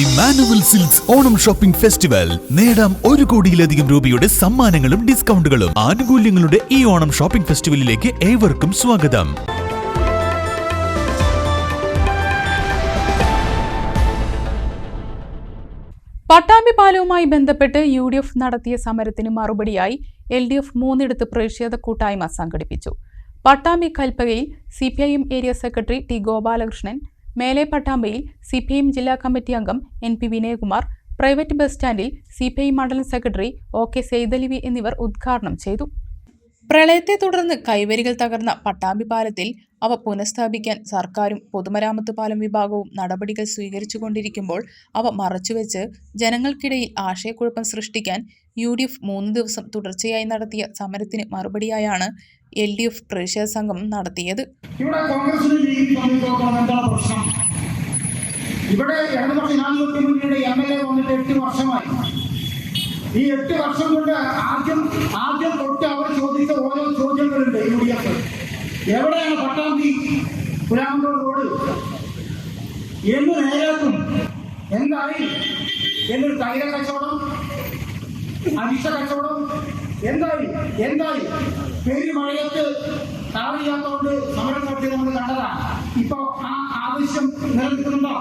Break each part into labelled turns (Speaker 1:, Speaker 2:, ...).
Speaker 1: Emmanuel silks Onam shopping festival നേടാം ഒരു കോടിയിലധികം രൂപയുടെ സമ്മാനങ്ങളും ഡിസ്കൗണ്ടുകളും. ആനുകൂല്യങ്ങളുടെ ഈ ഓണം ഷോപ്പിംഗ് ഫെസ്റ്റിവലിലേക്ക് ഏവർക്കും സ്വാഗതം.
Speaker 2: പട്ടാമ്പി പാലവുമായി ബന്ധപ്പെട്ട് യു ഡി എഫ് നടത്തിയ സമരത്തിന് മറുപടിയായി എൽ ഡി എഫ് മൂന്നിടത്ത് പ്രതിഷേധ കൂട്ടായ്മ സംഘടിപ്പിച്ചു. Pattambi കൽപ്പകയിൽ C P I M area secretary T Gopalakrishnan മേലെ പട്ടാമ്പയിൽ സി പി ജില്ലാ കമ്മിറ്റി അംഗം N P Vinayakumar private bus സ്റ്റാൻഡിൽ സി പി ഐ മണ്ഡലം സെക്രട്ടറി ഒ കെ സെയ്തലിവി എന്നിവർ ഉദ്ഘാടനം ചെയ്തു. പ്രളയത്തെ തുടർന്ന് കൈവരികൾ തകർന്ന പട്ടാമ്പി പാലത്തിൽ അവ പുനഃസ്ഥാപിക്കാൻ സർക്കാരും പൊതുമരാമത്ത് പാലം വിഭാഗവും നടപടികൾ സ്വീകരിച്ചുകൊണ്ടിരിക്കുമ്പോൾ അവ മറച്ചുവെച്ച് ജനങ്ങൾക്കിടയിൽ ആശയക്കുഴപ്പം സൃഷ്ടിക്കാൻ യു ഡി എഫ് മൂന്ന് ദിവസം തുടർച്ചയായി നടത്തിയ സമരത്തിന് മറുപടിയായാണ് എൽ ഡി എഫ് പ്രതിഷേധ സംഘം നടത്തിയത്.
Speaker 3: ഇവിടെ ഇടതുപക്ഷ ജനാധിപത്യ മുന്നണിയുടെ എം എൽ എ വന്നിട്ട് എട്ട് വർഷമായി. ഈ എട്ട് വർഷം കൊണ്ട് ആദ്യം ആദ്യം തൊട്ട് അവർ ചോദിച്ച ഓരോ ചോദ്യങ്ങളുണ്ട് യു ഡി എഫ് എവിടെയാണ് പട്ടാമ്പി പുരാമന്തോട് റോഡ്? എന്ന് നേരാക്കും. എന്തായി? എന്നൊരു തൈര കച്ചവടം അരിശ കച്ചവടം. എന്തായി? എന്തായി? പെരുമഴയത്ത് താറിയാത്തോണ്ട് സമരം നടത്തിയത് നമ്മൾ കണ്ടതാണ് ഇപ്പൊ ആ ആവശ്യം നിലനിൽക്കുന്നുണ്ടോ?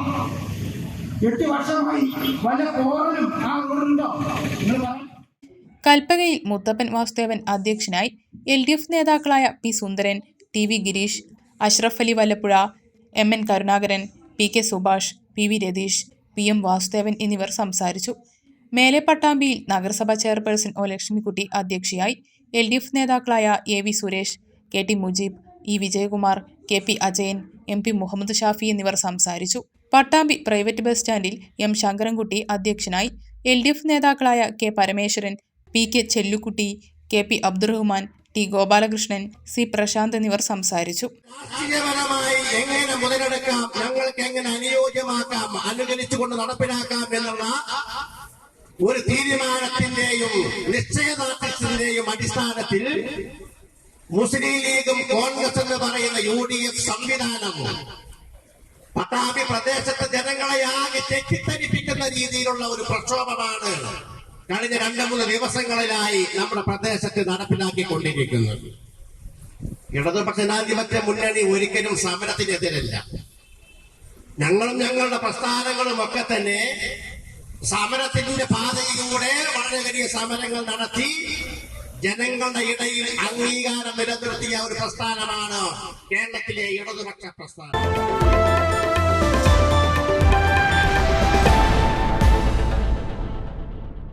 Speaker 3: എട്ട് വർഷമായി വല്ല പോറലും ആ നിങ്ങൾ
Speaker 2: കൽപ്പകയിൽ മുത്തപ്പൻ വാസുദേവൻ അധ്യക്ഷനായി എൽ ഡി എഫ് നേതാക്കളായ P Sundaran T V Gireesh Ashraf Ali Vallappuzha M N Karunakaran P K Subhash P V Ratheesh P M Vasudevan എന്നിവർ സംസാരിച്ചു. മേലെ പട്ടാമ്പിയിൽ നഗരസഭാ ചെയർപേഴ്സൺ ഒ ലക്ഷ്മിക്കുട്ടി അധ്യക്ഷയായി എൽ ഡി എഫ് നേതാക്കളായ A V Suresh K T Mujeeb E Vijayakumar K P Ajayan M P Muhammad Shafi എന്നിവർ സംസാരിച്ചു. Pattambi private bus സ്റ്റാൻഡിൽ എം ശങ്കരൻകുട്ടി അധ്യക്ഷനായി എൽ ഡി എഫ് നേതാക്കളായ K Parameswaran P K Chellukutty K P Abdurahman T Gopalakrishnan C Prashanth എന്നിവർ സംസാരിച്ചു.
Speaker 4: എങ്ങനെ മുതലെടുക്കാം? ഞങ്ങൾക്ക് എങ്ങനെ അനുയോജ്യമാക്കാം? അനുകരിച്ചുകൊണ്ട് നടപ്പിലാക്കാം എന്നുള്ള ഒരു തീരുമാനത്തിന്റെയും നിശ്ചയദാർഢ്യത്തിന്റെയും അടിസ്ഥാനത്തിൽ മുസ്ലിം ലീഗും കോൺഗ്രസ് എന്ന് പറയുന്ന യു ഡി എഫ് സംവിധാനം പട്ടാമ്പി പ്രദേശത്തെ ജനങ്ങളെ ആകെ തെറ്റിദ്ധരിപ്പിക്കുന്ന രീതിയിലുള്ള ഒരു പ്രക്ഷോഭമാണ് കഴിഞ്ഞ രണ്ട് മൂന്ന് ദിവസങ്ങളിലായി നമ്മുടെ പ്രദേശത്ത് നടപ്പിലാക്കിക്കൊണ്ടിരിക്കുന്നത്. ഇടതുപക്ഷ ജനാധിപത്യ മുന്നണി ഒരിക്കലും സമരത്തിനെതിരല്ല. ഞങ്ങളും ഞങ്ങളുടെ പ്രസ്ഥാനങ്ങളും ഒക്കെ തന്നെ സമരത്തിന്റെ പാതയിലൂടെ വളരെ വലിയ സമരങ്ങൾ നടത്തി ജനങ്ങളുടെ ഇടയിൽ അംഗീകാരം നിലനിർത്തിയ ഒരു പ്രസ്ഥാനമാണ് കേരളത്തിലെ ഇടതുപക്ഷ പ്രസ്ഥാനം.